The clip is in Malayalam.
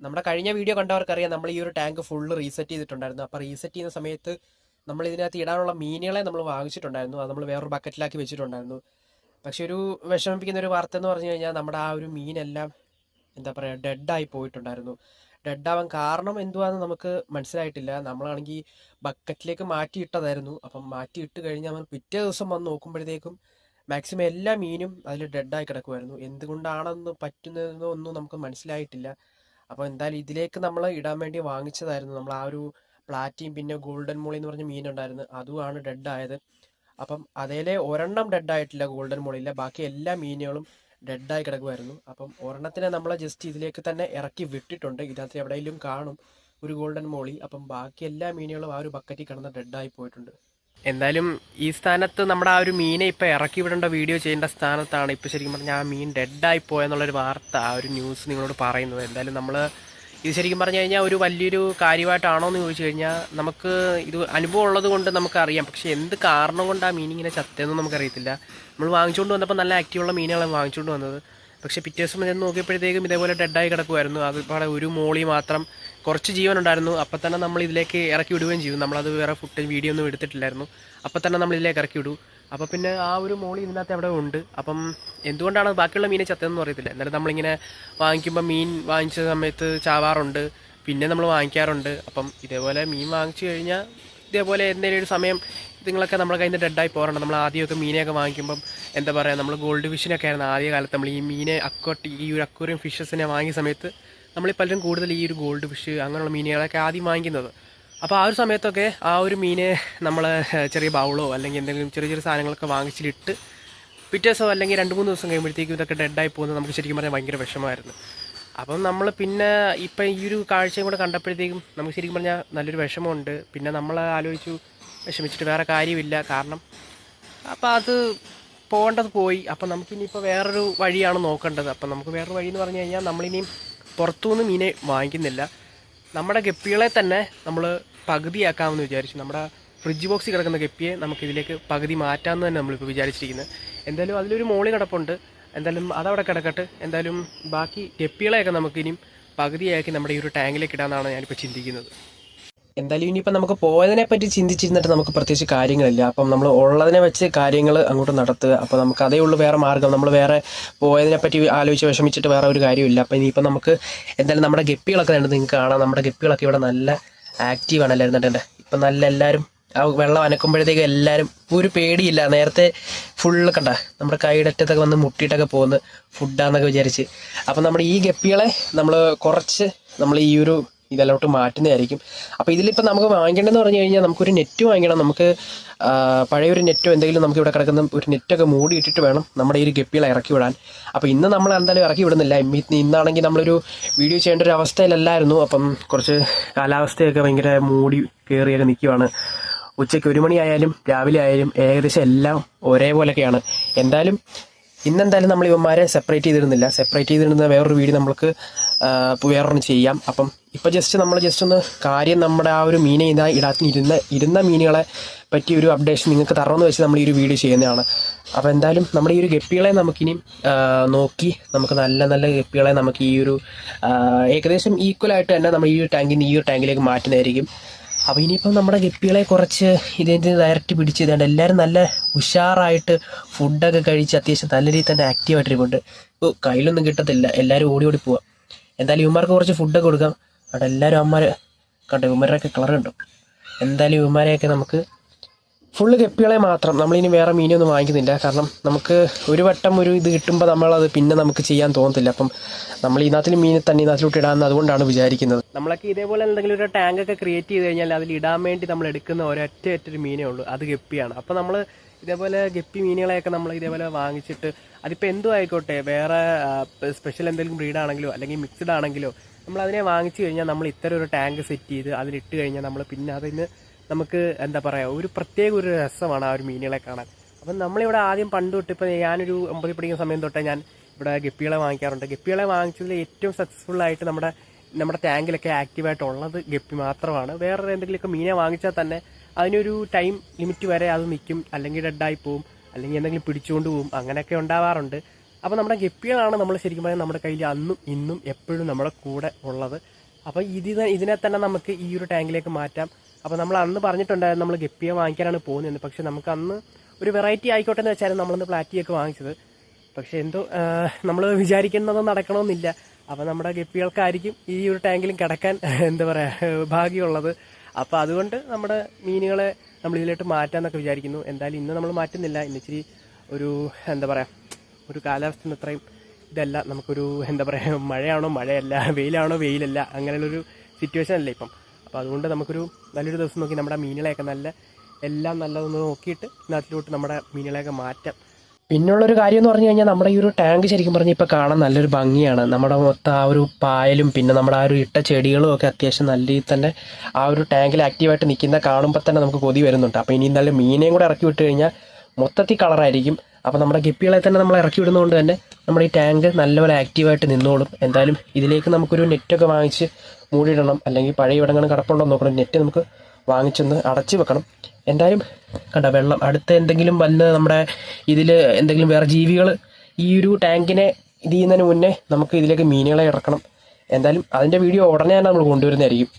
നമ്മുടെ കഴിഞ്ഞ വീഡിയോ കണ്ടവർക്കറിയാം നമ്മൾ ഈ ഒരു ടാങ്ക് ഫുള്ള് റീസെറ്റ് ചെയ്തിട്ടുണ്ടായിരുന്നു. അപ്പോൾ റീസെറ്റ് ചെയ്യുന്ന സമയത്ത് നമ്മൾ ഇതിനകത്ത് ഇടാനുള്ള മീനുകളെ നമ്മൾ വാങ്ങിച്ചിട്ടുണ്ടായിരുന്നു. അത് നമ്മൾ വേറൊരു ബക്കറ്റിലാക്കി വെച്ചിട്ടുണ്ടായിരുന്നു. പക്ഷെ ഒരു വിഷമിപ്പിക്കുന്ന ഒരു വാർത്ത എന്ന് പറഞ്ഞു കഴിഞ്ഞാൽ നമ്മുടെ ആ ഒരു മീനെല്ലാം എന്താ പറയുക ഡെഡായി പോയിട്ടുണ്ടായിരുന്നു. ഡെഡാവാൻ കാരണം എന്തുവാന്ന് നമുക്ക് മനസ്സിലായിട്ടില്ല. നമ്മളാണെങ്കിൽ ബക്കറ്റിലേക്ക് മാറ്റിയിട്ടതായിരുന്നു അപ്പം മാറ്റിയിട്ട് കഴിഞ്ഞ് നമ്മൾ പിറ്റേ ദിവസം വന്ന് നോക്കുമ്പോഴത്തേക്കും മാക്സിമം എല്ലാ മീനും അതിൽ ഡെഡായി കിടക്കുമായിരുന്നു എന്തുകൊണ്ടാണെന്ന് പറ്റുന്നതെന്നോ ഒന്നും നമുക്ക് മനസ്സിലായിട്ടില്ല. അപ്പോൾ എന്തായാലും ഇതിലേക്ക് നമ്മൾ ഇടാൻ വേണ്ടി വാങ്ങിച്ചതായിരുന്നു. നമ്മൾ ആ ഒരു പ്ലാറ്റിയും പിന്നെ ഗോൾഡൻ മോളി എന്ന് പറഞ്ഞ മീനുണ്ടായിരുന്നു അതുമാണ് ഡെഡ് ആയത്. അപ്പം അതേലെ ഒരെണ്ണം ഡെഡ് ആയിട്ടില്ല ഗോൾഡൻ മോളിയില്ല ബാക്കി എല്ലാ മീനുകളും ഡെഡായി കിടക്കുമായിരുന്നു അപ്പം ഒരെണ്ണത്തിനെ നമ്മൾ ജസ്റ്റ് ഇതിലേക്ക് തന്നെ ഇറക്കി വിട്ടിട്ടുണ്ട്. ഇതിനകത്ത് എവിടെയെങ്കിലും കാണും ഒരു ഗോൾഡൻ മോളി അപ്പം ബാക്കി എല്ലാ മീനുകളും ആ ഒരു ബക്കറ്റിൽ കിടന്ന് ഡെഡായി പോയിട്ടുണ്ട്. എന്തായാലും ഈ സ്ഥാനത്ത് നമ്മുടെ ആ ഒരു മീനെ ഇപ്പം ഇറക്കി വിടേണ്ട വീഡിയോ ചെയ്യേണ്ട സ്ഥാനത്താണ് ഇപ്പോൾ ശരിക്കും പറഞ്ഞാൽ ആ മീൻ ഡെഡായി പോയെന്നുള്ളൊരു വാർത്ത ആ ഒരു ന്യൂസ് നിങ്ങളോട് പറയുന്നത്. എന്തായാലും നമ്മൾ ഇത് ശരിക്കും പറഞ്ഞു കഴിഞ്ഞാൽ ഒരു വലിയൊരു കാര്യമായിട്ടാണോ എന്ന് ചോദിച്ചു കഴിഞ്ഞാൽ നമുക്ക് ഇത് അനുഭവം ഉള്ളത് കൊണ്ട് നമുക്കറിയാം. പക്ഷേ എന്ത് കാരണം കൊണ്ട് ആ മീൻ ഇങ്ങനെ ചത്തതെന്ന് നമുക്കറിയത്തില്ല. നമ്മൾ വാങ്ങിച്ചുകൊണ്ട് വന്നപ്പോൾ നല്ല ആക്റ്റീവുള്ള മീനുകളാണ് വാങ്ങിച്ചുകൊണ്ട് വന്നത്. പക്ഷേ പിറ്റേ ദിവസം ചെന്ന് നോക്കിയപ്പോഴത്തേക്കും ഇതേപോലെ ഡെഡായി കിടക്കുമായിരുന്നു അതിവിടെ ഒരു മോളി മാത്രം കുറച്ച് ജീവൻ ഉണ്ടായിരുന്നു അപ്പം തന്നെ നമ്മൾ ഇതിലേക്ക് ഇറക്കി വിടുകയും ചെയ്തു. നമ്മളത് വേറെ ഫുട്ടേജ് വീഡിയോ ഒന്നും എടുത്തിട്ടില്ലായിരുന്നു. അപ്പം തന്നെ നമ്മൾ ഇതിലേക്ക് ഇറക്കി വിടൂ. അപ്പോൾ പിന്നെ ആ ഒരു മോളി ഇതിനകത്ത് അവിടെ ഉണ്ട്. അപ്പം എന്തുകൊണ്ടാണ് ബാക്കിയുള്ള മീനെ ചത്തതെന്ന് അറിയത്തില്ല. എന്നാലും നമ്മളിങ്ങനെ വാങ്ങിക്കുമ്പോൾ മീൻ വാങ്ങിച്ച സമയത്ത് ചാവാറുണ്ട്. പിന്നെ നമ്മൾ വാങ്ങിക്കാറുണ്ട്. അപ്പം ഇതേപോലെ മീൻ വാങ്ങിച്ചു കഴിഞ്ഞാൽ ഇതേപോലെ എന്തെങ്കിലും ഒരു സമയം ഇതുങ്ങളൊക്കെ കയ്യിൽ നിന്ന് ഡെഡായി പോകണം നമ്മൾ ആദ്യമൊക്കെ മീനെയൊക്കെ വാങ്ങിക്കുമ്പം എന്താ പറയുക നമ്മൾ ഗോൾഡ് ഫിഷിനൊക്കെ ആയിരുന്നു ആദ്യ കാലത്ത്. നമ്മൾ ഈ മീനെ അക്വട്ടി ഈ ഒരു അക്വറിയം ഫിഷസിനെ വാങ്ങിയ സമയത്ത് നമ്മൾ പലരും കൂടുതൽ ഈ ഒരു ഗോൾഡ് ഫിഷ് അങ്ങനെയുള്ള മീനുകളൊക്കെ ആദ്യം വാങ്ങിക്കുന്നത്. അപ്പോൾ ആ ഒരു സമയത്തൊക്കെ ആ ഒരു മീനെ നമ്മൾ ചെറിയ ബൗളോ അല്ലെങ്കിൽ എന്തെങ്കിലും ചെറിയ ചെറിയ സാധനങ്ങളൊക്കെ വാങ്ങിച്ചിട്ട് പിറ്റേ ദിവസം അല്ലെങ്കിൽ രണ്ട് മൂന്ന് ദിവസം കഴിയുമ്പോഴത്തേക്കും ഇതൊക്കെ ഡെഡായി പോകുന്നത് നമുക്ക് ശരിക്കും പറഞ്ഞാൽ ഭയങ്കര വിഷമമായിരുന്നു. അപ്പം നമ്മൾ പിന്നെ ഇപ്പം ഈ ഒരു കാഴ്ചയും കൂടെ കണ്ടപ്പോഴത്തേക്കും നമുക്ക് ശരിക്കും പറഞ്ഞാൽ നല്ലൊരു വിഷമമുണ്ട്. പിന്നെ നമ്മൾ ആലോചിച്ചു വിഷമിച്ചിട്ട് വേറെ കാര്യമില്ല. കാരണം അപ്പം അത് പോകേണ്ടത് പോയി. അപ്പം നമുക്കിനിയിപ്പോൾ വേറൊരു വഴിയാണ് നോക്കേണ്ടത്. അപ്പം നമുക്ക് വേറൊരു വഴി എന്ന് പറഞ്ഞു കഴിഞ്ഞാൽ നമ്മളിനിയും പുറത്തുനിന്ന് മീനെ വാങ്ങിക്കുന്നില്ല. നമ്മുടെ ഗപ്പികളെ തന്നെ നമ്മൾ പകുതിയാക്കാമെന്ന് വിചാരിച്ചു. നമ്മുടെ ഫ്രിഡ്ജ് ബോക്സിൽ കിടക്കുന്ന ഗപ്പിയെ നമുക്കിതിലേക്ക് പകുതി മാറ്റാമെന്ന് തന്നെ നമ്മളിപ്പോൾ വിചാരിച്ചിരിക്കുന്നത് എന്തായാലും അതിലൊരു മോളി കിടപ്പുണ്ട് എന്തായാലും അതവിടെ കിടക്കട്ടെ. എന്തായാലും ബാക്കി ഗപ്പികളെയൊക്കെ നമുക്കിനിയും പകുതിയാക്കി നമ്മുടെ ഈ ഒരു ടാങ്കിലേക്ക് ഇടാമെന്നാണ് ഞാനിപ്പോൾ ചിന്തിക്കുന്നത്. എന്തായാലും ഇനിയിപ്പോൾ നമുക്ക് പോയതിനെ പറ്റി ചിന്തിച്ചിരുന്നിട്ട് നമുക്ക് പ്രത്യേകിച്ച് കാര്യങ്ങളില്ല. അപ്പം നമ്മൾ ഉള്ളതിനെ വെച്ച് കാര്യങ്ങൾ അങ്ങോട്ട് നടത്തുക. അപ്പോൾ നമുക്ക് അതേ ഉള്ളൂ വേറെ മാർഗം നമ്മൾ വേറെ പോയതിനെ പറ്റി ആലോചിച്ച് വിഷമിച്ചിട്ട് വേറെ ഒരു കാര്യമില്ല അപ്പോൾ ഇനിയിപ്പോൾ നമുക്ക് എന്തായാലും നമ്മുടെ ഗപ്പികളൊക്കെ ഉണ്ട് നിങ്ങൾക്ക് കാണാം. നമ്മുടെ ഗപ്പികളൊക്കെ ഇവിടെ നല്ല ആക്റ്റീവാണ് എല്ലാവരും. ഇപ്പം നല്ല എല്ലാവരും വെള്ളം അനക്കുമ്പോഴത്തേക്ക് എല്ലാവരും ഒരു പേടിയില്ല. നേരത്തെ ഫുള്ള് കണ്ട നമ്മുടെ കൈയുടെ വന്ന് മുട്ടിയിട്ടൊക്കെ പോകുന്ന ഫുഡാന്നൊക്കെ വിചാരിച്ച്. അപ്പം നമ്മുടെ ഈ ഗപ്പികളെ നമ്മൾ കുറച്ച് നമ്മൾ ഈ ഒരു ഇതിലോട്ട് മാറ്റുന്നതായിരിക്കും. അപ്പോൾ ഇതിലിപ്പോൾ നമുക്ക് വാങ്ങിക്കേണ്ടതെന്ന് പറഞ്ഞു കഴിഞ്ഞാൽ നമുക്കൊരു നെറ്റ് വാങ്ങിക്കണം. നമുക്ക് പഴയ പഴയൊരു നെറ്റോ എന്തെങ്കിലും നമുക്ക് ഇവിടെ കിടക്കുന്ന ഒരു നെറ്റൊക്കെ മൂടി ഇട്ടിട്ട് വേണം നമ്മുടെ ഈ ഒരു ഗപ്പികളെ ഇറക്കി വിടാൻ. അപ്പോൾ ഇന്ന് നമ്മൾ എന്തായാലും ഇറക്കി വിടുന്നില്ല. ഇന്ന് ഇന്നാണെങ്കിൽ നമ്മളൊരു വീഡിയോ ചെയ്യേണ്ട ഒരു അവസ്ഥയിലല്ലായിരുന്നു. അപ്പം കുറച്ച് കാലാവസ്ഥയൊക്കെ ഭയങ്കര മൂടി കയറിയൊക്കെ നിൽക്കുവാണ് ഉച്ചയ്ക്ക് ഒരു മണിയായാലും രാവിലെ ആയാലും ഏകദേശം എല്ലാം ഒരേപോലെയൊക്കെയാണ്. എന്തായാലും ഇന്നെന്തായാലും നമ്മൾ ഇവന്മാരെ സെപ്പറേറ്റ് ചെയ്തിരുന്നില്ല സെപ്പറേറ്റ് ചെയ്തിരുന്ന വേറൊരു വീഡിയോ നമുക്ക് വേറൊരെണ്ണം ചെയ്യാം. അപ്പം ഇപ്പം ജസ്റ്റ് നമ്മൾ ജസ്റ്റ് ഒന്ന് കാര്യം നമ്മുടെ ആ ഒരു മീനെ ഇതാ ഇടാത്തിന് ഇരുന്ന മീനുകളെ പറ്റി ഒരു അപ്ഡേഷൻ നിങ്ങൾക്ക് തരണമെന്ന് വെച്ച് നമ്മൾ ഈ ഒരു വീഡിയോ ചെയ്യുന്നതാണ്. അപ്പോൾ എന്തായാലും നമ്മുടെ ഈ ഒരു ഗപ്പികളെ നമുക്കിനി നോക്കി നമുക്ക് നല്ല നല്ല ഗപ്പികളെ നമുക്ക് ഈ ഒരു ഏകദേശം ഈക്വലായിട്ട് തന്നെ നമ്മൾ ഈ ഒരു ടാങ്കിൽ നിന്ന് ഈ ഒരു ടാങ്കിലേക്ക് മാറ്റുന്നതായിരിക്കും. അപ്പോൾ ഇനിയിപ്പം നമ്മുടെ ഗപ്പികളെ കുറച്ച് ഇതിന്റെ ഡയറക്റ്റ് പിടിച്ച് ഇതുണ്ട് എല്ലാവരും നല്ല ഉഷാറായിട്ട് ഫുഡൊക്കെ കഴിച്ച് അത്യാവശ്യം നല്ല രീതിയിൽ തന്നെ ആക്റ്റീവായിട്ടിരിപ്പുണ്ട് ഇപ്പോൾ കയ്യിലൊന്നും കിട്ടത്തില്ല. എല്ലാവരും ഓടി ഓടി പോവാം. എന്തായാലും ഇവന്മാർക്ക് കുറച്ച് ഫുഡൊക്കെ കൊടുക്കാം. അവിടെ എല്ലാവരും അമ്മമാർ കണ്ടോ ഇവന്മാരുടെയൊക്കെ കളർ കണ്ടോ? എന്തായാലും ഇവന്മാരെയൊക്കെ നമുക്ക് ഫുള്ള് ഗപ്പികളെ മാത്രം നമ്മളിനി വേറെ മീനൊന്നും വാങ്ങിക്കുന്നില്ല. കാരണം നമുക്ക് ഒരു വട്ടം ഒരു ഇത് കിട്ടുമ്പോൾ നമ്മളത് പിന്നെ നമുക്ക് ചെയ്യാൻ തോന്നത്തില്ല. അപ്പം നമ്മൾ ഇതിനകത്തിൽ മീനെ തന്നെ ഇതിനകത്തിലോട്ട് ഇടാമെന്ന് അതുകൊണ്ടാണ് വിചാരിക്കുന്നത്. നമ്മളൊക്കെ ഇതേപോലെ എന്തെങ്കിലും ഒരു ടാങ്ക് ഒക്കെ ക്രിയേറ്റ് ചെയ്ത് കഴിഞ്ഞാൽ അതിൽ ഇടാൻ വേണ്ടി നമ്മൾ എടുക്കുന്ന ഒരൊറ്റ ഒറ്റൊരു മീനേ ഉള്ളൂ. അത് ഗപ്പിയാണ് അപ്പോൾ നമ്മൾ ഇതേപോലെ ഗപ്പി മീനുകളെയൊക്കെ നമ്മൾ ഇതേപോലെ വാങ്ങിച്ചിട്ട് അതിപ്പോൾ എന്തും ആയിക്കോട്ടെ വേറെ സ്പെഷ്യൽ എന്തെങ്കിലും ബ്രീഡാണെങ്കിലോ അല്ലെങ്കിൽ മിക്സ്ഡ് ആണെങ്കിലോ നമ്മൾ അതിനെ വാങ്ങിച്ചു കഴിഞ്ഞാൽ നമ്മൾ ഇത്തരം ഒരു ടാങ്ക് സെറ്റ് ചെയ്ത് അതിലിട്ട് കഴിഞ്ഞാൽ നമ്മൾ പിന്നെ അതിന് നമുക്ക് എന്താ പറയുക ഒരു പ്രത്യേക ഒരു രസമാണ് ആ ഒരു മീനുകളെ കാണാൻ. അപ്പം നമ്മളിവിടെ ആദ്യം പണ്ട് തൊട്ട് ഇപ്പം ഞാനൊരു ഒമ്പതിൽ പഠിക്കുന്ന സമയം തൊട്ടേ ഞാൻ ഇവിടെ ഗപ്പികളെ വാങ്ങിക്കാറുണ്ട്. ഗപ്പികളെ വാങ്ങിച്ചതിൽ ഏറ്റവും സക്സസ്ഫുൾ ആയിട്ട് നമ്മുടെ നമ്മുടെ ടാങ്കിലൊക്കെ ആക്റ്റീവായിട്ടുള്ളത് ഗപ്പി മാത്രമാണ്. വേറെ എന്തെങ്കിലുമൊക്കെ മീനെ വാങ്ങിച്ചാൽ തന്നെ അതിനൊരു ടൈം ലിമിറ്റ് വരെ അത് നിൽക്കും. അല്ലെങ്കിൽ ഡെഡായി പോവും. അല്ലെങ്കിൽ എന്തെങ്കിലും പിടിച്ചുകൊണ്ട് പോവും. അങ്ങനെയൊക്കെ ഉണ്ടാവാറുണ്ട്. അപ്പോൾ നമ്മുടെ ഗപ്പികളാണ് നമ്മൾ ശരിക്കും പറഞ്ഞാൽ നമ്മുടെ കയ്യിൽ അന്നും ഇന്നും എപ്പോഴും നമ്മുടെ കൂടെ ഉള്ളത്. അപ്പോൾ ഇതിനെ ഇതിനെ തന്നെ നമുക്ക് ഈ ഒരു ടാങ്കിലേക്ക് മാറ്റാം. അപ്പോൾ നമ്മൾ അന്ന് പറഞ്ഞിട്ടുണ്ടായിരുന്നു നമ്മൾ ഗപ്പിയെ വാങ്ങിക്കാനാണ് പോകുന്നത് പക്ഷെ നമുക്ക് അന്ന് ഒരു വെറൈറ്റി ആയിക്കോട്ടെ എന്ന് വെച്ചാൽ നമ്മളിന്ന് പ്ലാറ്റിയൊക്കെ വാങ്ങിച്ചത്. പക്ഷേ എന്തോ നമ്മൾ വിചാരിക്കുന്നത് നടക്കണമെന്നില്ല. അപ്പോൾ നമ്മുടെ ഗപ്പികൾക്കായിരിക്കും ഈ ഒരു ടാങ്കിലും കിടക്കാൻ എന്താ പറയുക ഭാഗ്യമുള്ളത്. അപ്പോൾ അതുകൊണ്ട് നമ്മുടെ മീനുകളെ നമ്മൾ ഇതിലോട്ട് മാറ്റാമെന്നൊക്കെ വിചാരിക്കുന്നു. എന്തായാലും ഇന്ന് നമ്മൾ മാറ്റുന്നില്ല. ഇന്ന് ഇച്ചിരി ഒരു എന്താ പറയുക ഒരു കാലാവസ്ഥ അത്രയും ഇതല്ല. നമുക്കൊരു എന്താ പറയുക മഴയാണോ മഴയല്ല വെയിലാണോ വെയിലല്ല. അങ്ങനെയുള്ളൊരു സിറ്റുവേഷൻ അല്ലേ ഇപ്പം. അപ്പോൾ അതുകൊണ്ട് നമുക്കൊരു നല്ലൊരു ദിവസം നോക്കി നമ്മുടെ മീനുകളെയൊക്കെ നല്ല എല്ലാം നല്ലതൊന്ന് നോക്കിയിട്ട് ഇതിനകത്തിലോട്ട് നമ്മുടെ മീനുകളെയൊക്കെ മാറ്റാം. പിന്നുള്ളൊരു കാര്യം എന്ന് പറഞ്ഞു കഴിഞ്ഞാൽ നമ്മുടെ ഈ ഒരു ടാങ്ക് ശരിക്കും പറഞ്ഞാൽ ഇപ്പോൾ കാണാൻ നല്ലൊരു ഭംഗിയാണ്. നമ്മുടെ മൊത്തം ആ ഒരു പായലും പിന്നെ നമ്മുടെ ആ ഒരു ഇട്ട ചെടികളും ഒക്കെ അത്യാവശ്യം നല്ല രീതിയിൽ തന്നെ ആ ഒരു ടാങ്കിൽ ആക്റ്റീവായിട്ട് നിൽക്കുന്ന കാണുമ്പോൾ തന്നെ നമുക്ക് കൊതി വരുന്നുണ്ട്. അപ്പോൾ ഇനി നല്ല മീനെയും കൂടെ ഇറക്കി വിട്ട് കഴിഞ്ഞാൽ മൊത്തത്തിൽ കളറായിരിക്കും അപ്പോൾ നമ്മുടെ ഗപ്പികളെ തന്നെ നമ്മൾ ഇറക്കി വിടുന്നതുകൊണ്ട് തന്നെ നമ്മുടെ ഈ ടാങ്ക് നല്ലപോലെ ആക്റ്റീവായിട്ട് നിന്നോളും. എന്തായാലും ഇതിലേക്ക് നമുക്കൊരു നെറ്റൊക്കെ വാങ്ങിച്ച് മൂടിയിടണം. അല്ലെങ്കിൽ പഴയ ഇടങ്ങളും കിടപ്പുണ്ടോ നോക്കണം. നെറ്റ് നമുക്ക് വാങ്ങിച്ചൊന്ന് അടച്ചു വെക്കണം. എന്തായാലും കണ്ട വെള്ളം. അടുത്ത എന്തെങ്കിലും വന്ന് നമ്മുടെ ഇതിൽ എന്തെങ്കിലും വേറെ ജീവികൾ ഈ ഒരു ടാങ്കിനെ ഇത് ചെയ്യുന്നതിന് മുന്നേ നമുക്ക് ഇതിലേക്ക് മീനുകളെ ഇറക്കണം. എന്തായാലും അതിന്റെ വീഡിയോ ഉടനെ തന്നെ നമ്മൾ കൊണ്ടുവരുന്നതായിരിക്കും.